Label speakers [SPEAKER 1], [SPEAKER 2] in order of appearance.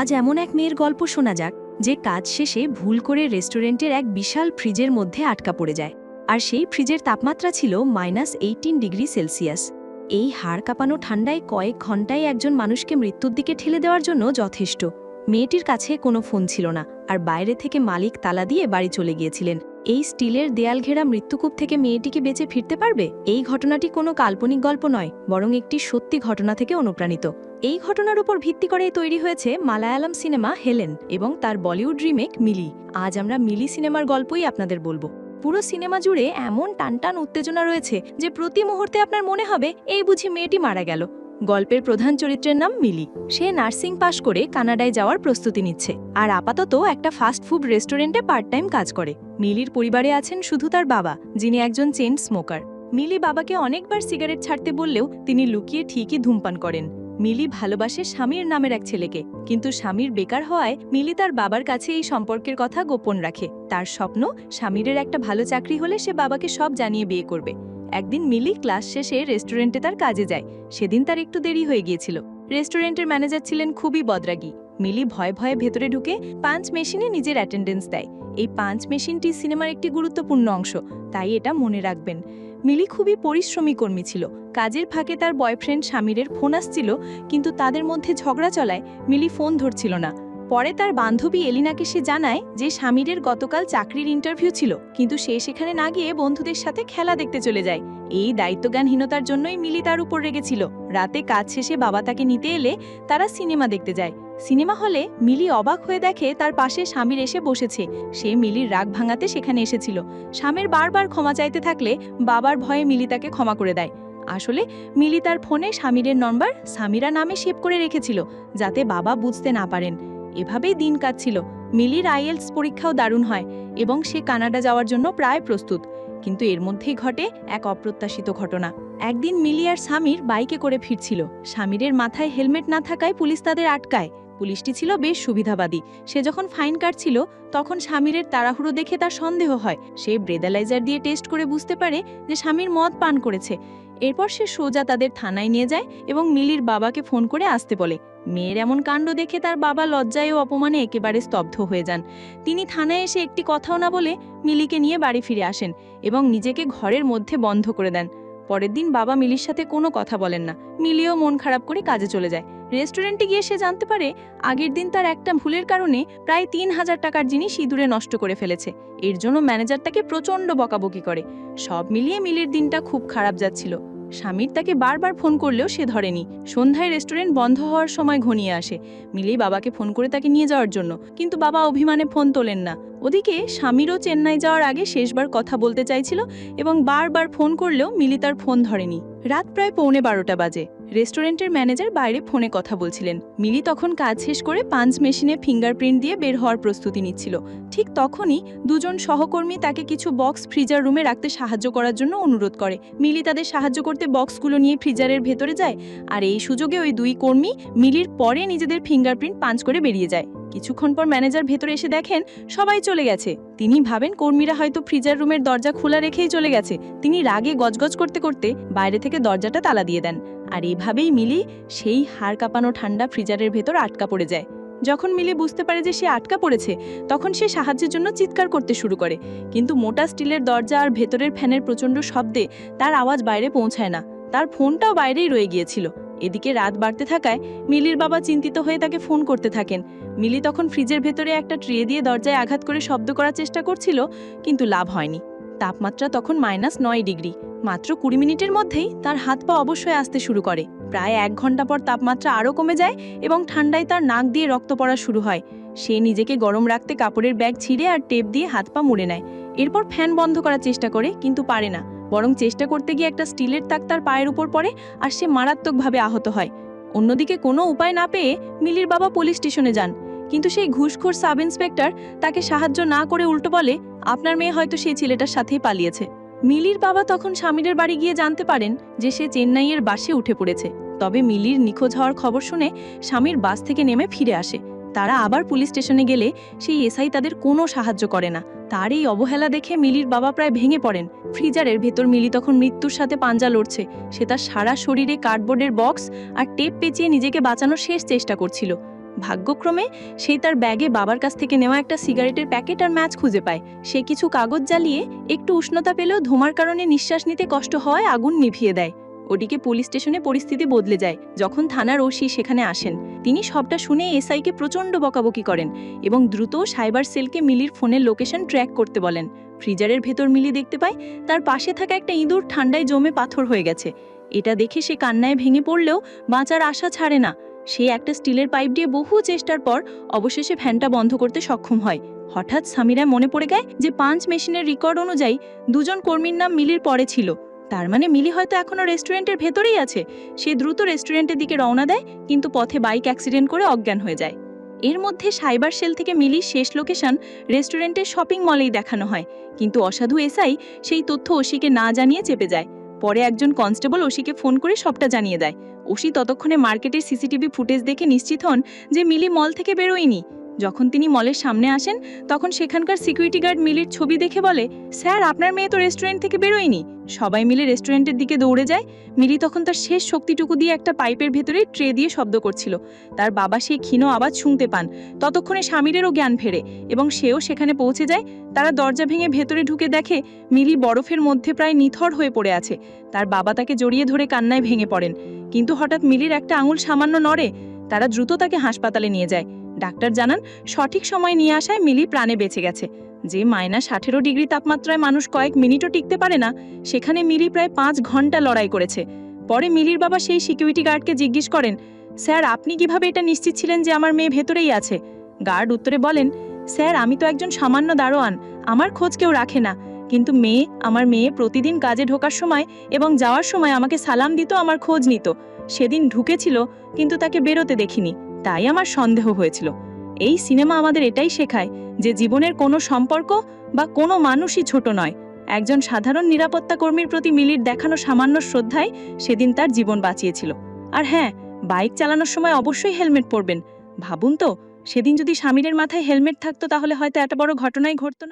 [SPEAKER 1] আজ এমন এক মেয়ের গল্প শোনা যাক, যে কাজ শেষে ভুল করে রেস্টুরেন্টের এক বিশাল ফ্রিজের মধ্যে আটকা পড়ে যায়। আর সেই ফ্রিজের তাপমাত্রা ছিল মাইনাস এইটিন ডিগ্রি সেলসিয়াস। এই হাড় কাঁপানো ঠান্ডায় কয়েক ঘন্টায় একজন মানুষকে মৃত্যুর দিকে ঠেলে দেওয়ার জন্য যথেষ্ট। মেয়েটির কাছে কোনো ফোন ছিল না, আর বাইরে থেকে মালিক তালা দিয়ে বাড়ি চলে গিয়েছিলেন। এই স্টিলের দেয়াল ঘেরা মৃত্যুকূপ থেকে মেয়েটিকে বেঁচে ফিরতে পারবে? এই ঘটনাটি কোনো কাল্পনিক গল্প নয়, বরং একটি সত্যি ঘটনা থেকে অনুপ্রাণিত। এই ঘটনার উপর ভিত্তি করে তৈরি হয়েছে মালায়ালাম সিনেমা হেলেন এবং তার বলিউড রিমেক মিলি। আজ আমরা মিলি সিনেমার গল্পই আপনাদের বলব। পুরো সিনেমা জুড়ে এমন টানটান উত্তেজনা রয়েছে যে প্রতি মুহূর্তে আপনার মনে হবে, এই বুঝি মেয়েটি মারা গেল। গল্পের প্রধান চরিত্রের নাম মিলি। সে নার্সিং পাশ করে কানাডায় যাওয়ার প্রস্তুতি নিচ্ছে আর আপাতত একটা ফাস্ট ফুড রেস্টুরেন্টে পার্ট টাইম কাজ করে। মিলির পরিবারে আছেন শুধু তার বাবা, যিনি একজন চেন স্মোকার। মিলি বাবাকে অনেকবার সিগারেট ছাড়তে বললেও তিনি লুকিয়ে ঠিকই ধূমপান করেন। মিলি ভালোবাসে স্বামীর নামের এক ছেলেকে। কিন্তু স্বামীর বেকার হওয়ায় মিলি তার বাবার কাছে এই সম্পর্কের কথা গোপন রাখে। তার স্বপ্ন, স্বামীরের একটা ভালো চাকরি হলে সে বাবাকে সব জানিয়ে বিয়ে করবে। একদিন মিলি ক্লাস শেষে রেস্টুরেন্টে তার কাজে যায়। সেদিন তার একটু দেরি হয়ে গিয়েছিল। রেস্টুরেন্টের ম্যানেজার ছিলেন খুবই বদরাগী। মিলি ভয়ে ভয়ে ভেতরে ঢুকে পাঁচ মেশিনে নিজের অ্যাটেন্ডেন্স দেয়। এই পাঁচ মেশিনটি সিনেমার একটি গুরুত্বপূর্ণ অংশ, তাই এটা মনে রাখবেন। মিলি খুবই পরিশ্রমী কর্মী ছিল। কাজের ফাঁকে তার বয়ফ্রেন্ড স্বামীরের ফোন আসছিল, কিন্তু তাদের মধ্যে ঝগড়া চলায় মিলি ফোন ধরছিল না। পরে তার বান্ধবী এলিনাকে সে জানায় যে স্বামীরের গতকাল চাকরির ইন্টারভিউ ছিল, কিন্তু সে সেখানে না গিয়ে বন্ধুদের সাথে খেলা দেখতে চলে যায়। এই দায়িত্বজ্ঞানহীনতার জন্যই মিলি তার উপর রেগেছিল। রাতে কাজ শেষে বাবা তাকে নিতে এলে তারা সিনেমা দেখতে যায়। সিনেমা হলে মিলি অবাক হয়ে দেখে তার পাশে স্বামীর এসে বসেছে। সে মিলির রাগ ভাঙাতে সেখানে এসেছিল। স্বামীর বারবার ক্ষমা চাইতে থাকলে বাবার ভয়ে মিলি তাকে ক্ষমা করে দেয়। আসলে মিলি তার ফোনে স্বামীরের নম্বর সামিরা নামে সেভ করে রেখেছিল, যাতে বাবা বুঝতে না পারেন। এভাবেই দিন কাটছিল। মিলির আইএলস পরীক্ষাও দারুণ হয় এবং সে কানাডা যাওয়ার জন্য প্রায় প্রস্তুত। কিন্তু এর মধ্যেই ঘটে এক অপ্রত্যাশিত ঘটনা। একদিন মিলি আর স্বামীর বাইকে করে ফিরছিল। স্বামীরের মাথায় হেলমেট না থাকায় পুলিশ তাদের আটকায়। পুলিশটি ছিল বেশ সুবিধাবাদী। সে যখন ফাইন কাটছিল, তখন স্বামীরের তাড়াহুড়ো দেখে তার সন্দেহ হয়। সে ব্রেদালাইজার দিয়ে টেস্ট করে বুঝতে পারে যে স্বামীর মদ পান করেছে। এরপর সে সোজা তাদের থানায় নিয়ে যায় এবং মিলির বাবাকে ফোন করে আসতে বলে। মেয়ের এমন কাণ্ড দেখে তার বাবা লজ্জায় ও অপমানে একেবারে স্তব্ধ হয়ে যান। তিনি থানায় এসে একটি কথাও না বলে মিলিকে নিয়ে বাড়ি ফিরে আসেন এবং নিজেকে ঘরের মধ্যে বন্ধ করে দেন। পরের দিন বাবা মিলির সাথে কোনো কথা বলেন না। মিলিও মন খারাপ করে কাজে চলে যায়। রেস্টুরেন্টে গিয়ে সে জানতে পারে আগের দিন তার একটা ভুলের কারণে প্রায় তিন হাজার টাকার জিনিস ইঁদুরে নষ্ট করে ফেলেছে। এর জন্য ম্যানেজার তাকে প্রচণ্ড বকাবকি করে। সব মিলিয়ে মিলির দিনটা খুব খারাপ যাচ্ছিল। স্বামীর তাকে বারবার ফোন করলেও সে ধরেনি। সন্ধ্যায় রেস্টুরেন্ট বন্ধ হওয়ার সময় ঘনিয়ে আসে। মিলি বাবাকে ফোন করে তাকে নিয়ে যাওয়ার জন্য। কিন্তু বাবা অভিমানে ফোন তোলেন না। ওদিকে স্বামীরও চেন্নাই যাওয়ার আগে শেষবার কথা বলতে চাইছিল এবং বারবার ফোন করলেও মিলি তার ফোন ধরেনি। রাত প্রায় পৌনে বারোটা বাজে। রেস্টুরেন্টের ম্যানেজার বাইরে ফোনে কথা বলছিলেন। মিলি তখন কাজ শেষ করে পাঞ্চ মেশিনে ফিঙ্গারপ্রিন্ট দিয়ে বের হওয়ার প্রস্তুতি নিচ্ছিল। ঠিক তখনই দুজন সহকর্মী তাকে কিছু বক্স ফ্রিজার রুমে রাখতে সাহায্য করার জন্য অনুরোধ করে। মিলি তাদের সাহায্য করতে বক্সগুলো নিয়ে ফ্রিজারের ভেতরে যায় আর এই সুযোগে ওই দুই কর্মী মিলির পরে নিজেদের ফিঙ্গারপ্রিন্ট পাঞ্চ করে বেরিয়ে যায়। কিছুক্ষণ পর ম্যানেজার ভেতরে এসে দেখেন সবাই চলে গেছে। তিনি ভাবেন কর্মীরা হয়তো ফ্রিজার রুমের দরজা খোলা রেখেই চলে গেছে। তিনি রাগে গজগজ করতে করতে বাইরে থেকে দরজাটা তালা দিয়ে দেন। আর এভাবেই মিলি সেই হাড় কাঁপানো ঠান্ডা ফ্রিজারের ভেতর আটকা পড়ে যায়। যখন মিলি বুঝতে পারে যে সে আটকা পড়েছে, তখন সে সাহায্যের জন্য চিৎকার করতে শুরু করে। কিন্তু মোটা স্টিলের দরজা আর ভেতরের ফ্যানের প্রচণ্ড শব্দে তার আওয়াজ বাইরে পৌঁছায় না। তার ফোনটাও বাইরেই রয়ে গিয়েছিল। এদিকে রাত বাড়তে থাকায় মিলির বাবা চিন্তিত হয়ে তাকে ফোন করতে থাকেন। মিলি তখন ফ্রিজের ভেতরে একটা ট্রে দিয়ে দরজায় আঘাত করে শব্দ করার চেষ্টা করছিল, কিন্তু লাভ হয়নি। তাপমাত্রা তখন মাইনাস নয় ডিগ্রি। মাত্র কুড়ি মিনিটের মধ্যেই তার হাত পা অবশ্যই আসতে শুরু করে। প্রায় এক ঘণ্টা পর তাপমাত্রা আরও কমে যায় এবং ঠান্ডায় তার নাক দিয়ে রক্ত পড়া শুরু হয়। সে নিজেকে গরম রাখতে কাপড়ের ব্যাগ ছিঁড়ে আর টেপ দিয়ে হাত পা মুড়ে নেয়। এরপর ফ্যান বন্ধ করার চেষ্টা করে, কিন্তু পারে না। বরং চেষ্টা করতে গিয়ে একটা স্টিলের তাক তার পায়ের উপর পড়ে আর সে মারাত্মকভাবে আহত হয়। অন্যদিকে কোনো উপায় না পেয়ে মিলির বাবা পুলিশ স্টেশনে যান। কিন্তু সেই ঘুষখোর সাব ইন্সপেক্টর তাকে সাহায্য না করে উল্টো বলে, আপনার মেয়ে হয়তো সেই ছেলেটার সাথেই পালিয়েছে। মিলির বাবা তখন স্বামীরের বাড়ি গিয়ে জানতে পারেন যে সে চেন্নাইয়ের বাসে উঠে পড়েছে। তবে মিলির নিখোঁজ হওয়ার খবর শুনে স্বামীর বাস থেকে নেমে ফিরে আসে। তারা আবার পুলিশ স্টেশনে গেলে সেই এসআই তাদের কোনো সাহায্য করে না। তার এই অবহেলা দেখে মিলির বাবা প্রায় ভেঙে পড়েন। ফ্রিজারের ভেতর মিলি তখন মৃত্যুর সাথে পাঞ্জা লড়ছে। সে তার সারা শরীরে কার্ডবোর্ডের বক্স আর টেপ পেঁচিয়ে নিজেকে বাঁচানোর শেষ চেষ্টা করছিল। ভাগ্যক্রমে সেই তার ব্যাগে বাবার কাছ থেকে নেওয়া একটা সিগারেটের প্যাকেট আর ম্যাচ খুঁজে পায়। সে কিছু কাগজ জ্বালিয়ে একটু উষ্ণতা পেলেও ধোঁয়ার কারণে নিঃশ্বাস নিতে কষ্ট হওয়ায় আগুন নিভিয়ে দেয়। ওদিকে পুলিশ স্টেশনে পরিস্থিতি বদলে যায়। যখন থানার ওসি সেখানে আসেন, তিনি সবটা শুনে এসআইকে প্রচণ্ড বকাবকি করেন এবং দ্রুত সাইবার সেলকে মিলির ফোনের লোকেশন ট্র্যাক করতে বলেন। ফ্রিজারের ভেতর মিলি দেখতে পায়, তার পাশে থাকা একটা ইঁদুর ঠান্ডায় জমে পাথর হয়ে গেছে। এটা দেখে সে কান্নায় ভেঙে পড়লেও বাঁচার আশা ছাড়ে না। সে একটা স্টিলের পাইপ দিয়ে বহু চেষ্টার পর অবশেষে ফ্যানটা বন্ধ করতে সক্ষম হয়। হঠাৎ সামিরা মনে পড়ে গেয় যে পাঞ্চ মেশিনের রেকর্ড অনুযায়ী দুজন কর্মীর নাম মিলির পরে ছিল। তার মানে মিলি হয়তো এখনও রেস্টুরেন্টের ভেতরেই আছে। সে দ্রুত রেস্টুরেন্টের দিকে রওনা দেয়, কিন্তু পথে বাইক অ্যাক্সিডেন্ট করে অজ্ঞান হয়ে যায়। এর মধ্যে সাইবার সেল থেকে মিলির শেষ লোকেশন রেস্টুরেন্টের শপিং মলেই দেখানো হয়। কিন্তু অসাধু এসআই সেই তথ্য ওসিকে না জানিয়ে চেপে যায়। পরে একজন কনস্টেবল ওসিকে ফোন করে সবটা জানিয়ে দেয়। ওসি ততক্ষণে মার্কেটের সিসিটিভি ফুটেজ দেখে নিশ্চিত হন যে মিলি মল থেকে বেরোয়নি। যখন তিনি মলের সামনে আসেন, তখন সেখানকার সিকিউরিটি গার্ড মিলির ছবি দেখে বলে, স্যার, আপনার মেয়ে তো রেস্টুরেন্ট থেকে বেরোয়নি। সবাই মিলে রেস্টুরেন্টের দিকে দৌড়ে যায়। মিলি তখন তার শেষ শক্তিটুকু দিয়ে একটা পাইপের ভেতরে ট্রে দিয়ে শব্দ করছিল। তার বাবা সেই ক্ষীণ আওয়াজ শুনতে পান। ততক্ষণে স্বামীরেরও জ্ঞান ফেরে এবং সেও সেখানে পৌঁছে যায়। তারা দরজা ভেঙে ভেতরে ঢুকে দেখে মিলি বরফের মধ্যে প্রায় নিথর হয়ে পড়ে আছে। তার বাবা তাকে জড়িয়ে ধরে কান্নায় ভেঙে পড়েন। কিন্তু হঠাৎ মিলির একটা আঙুল সামান্য নড়ে। তারা দ্রুত তাকে হাসপাতালে নিয়ে যায়। ডাক্তার জানান, সঠিক সময় নিয়ে আসায় মিলি প্রাণে বেঁচে গেছে। যে মাইনাস আঠেরো ডিগ্রি তাপমাত্রায় মানুষ কয়েক মিনিটও টিকতে পারে না, সেখানে মিলি প্রায় পাঁচ ঘণ্টা লড়াই করেছে। পরে মিলির বাবা সেই সিকিউরিটি গার্ডকে জিজ্ঞেস করেন, স্যার, আপনি কীভাবে এটা নিশ্চিত ছিলেন যে আমার মেয়ে ভেতরেই আছে? গার্ড উত্তরে বলেন, স্যার, আমি তো একজন সামান্য দারোয়ান, আমার খোঁজ কেউ রাখে না। কিন্তু মেয়ে, আমার মেয়ে প্রতিদিন কাজে ঢোকার সময় এবং যাওয়ার সময় আমাকে সালাম দিত, আমার খোঁজ নিত। সেদিন ঢুকেছিল, কিন্তু তাকে বেরোতে দেখিনি। তাই আমার সন্দেহ হয়েছিল। এই সিনেমা আমাদের এটাই শেখায় যে জীবনের কোনো সম্পর্ক বা কোনো মানুষই ছোট নয়। একজন সাধারণ নিরাপত্তা কর্মীর প্রতি মিলির দেখানো সামান্য শ্রদ্ধায় সেদিন তার জীবন বাঁচিয়েছিল। আর হ্যাঁ বাইক চালানোর সময় অবশ্যই হেলমেট পরবেন। ভাবুন তো, সেদিন যদি স্বামীরের মাথায় হেলমেট থাকতো তাহলে হয়তো এত বড় ঘটনাই ঘটতো না।